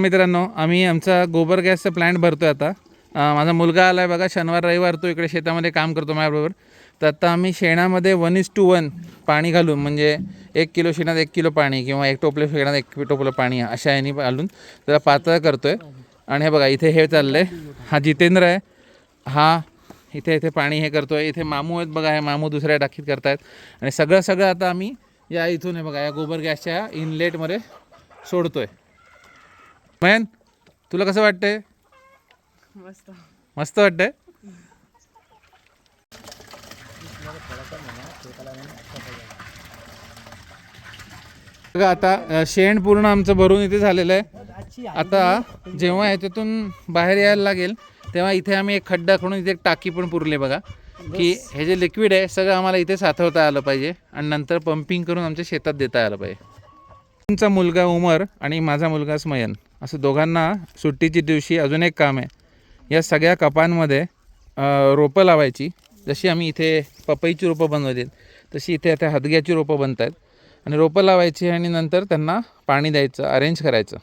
मित्रांनो आम्ही आमचा गोबर गॅसचा प्लॅन्ट भरतो आहे आता माझा मुलगा आला आहे बघा शनिवार रविवार तो इकडे शेतामध्ये काम करतो माझ्याबरोबर. तर आता आम्ही शेणामध्ये वन इज टू वन पाणी घालून म्हणजे एक किलो शेणात एक किलो पाणी किंवा एक टोपले शेणात एक टोपलं पाणी अशा याने घालून त्याला पातळ करतो आहे आणि हे बघा इथे हे चाललं आहे हा जितेंद्र आहे. हा इथे इथे पाणी हे करतो आहे इथे मामू आहेत बघा हे मामू दुसऱ्या टाकीत करतायत. आणि सगळं सगळं आता आम्ही या इथून हे बघा या गोबर गॅसच्या इनलेटमध्ये सोडतो आहे मयन तुला कसं वाटतंय? मस्त. मस्त वाटतंय? बघा आता शेण पूर्ण आमचं भरून इथे झालेलं आहे. आता जेव्हा याच्यातून बाहेर यायला लागेल तेव्हा इथे आम्ही एक खड्डा करून इथे एक टाकी पण पुरली बघा. की हे जे लिक्विड आहे सगळं आम्हाला इथे साठवता आलं पाहिजे आणि नंतर पंपिंग करून आमच्या शेतात देता आलं पाहिजे. तुमचा मुलगा उमर आणि माझा मुलगा स्मयन असं दोघांना सुट्टीच्या दिवशी अजून एक काम आहे. या सगळ्या कपांमध्ये रोपं लावायची. जशी आम्ही इथे पपईची रोपं बनवली तशी इथे आता हदग्याची रोपं बनत आहेत आणि रोपं लावायची आणि नंतर त्यांना पाणी द्यायचं अरेंज करायचं.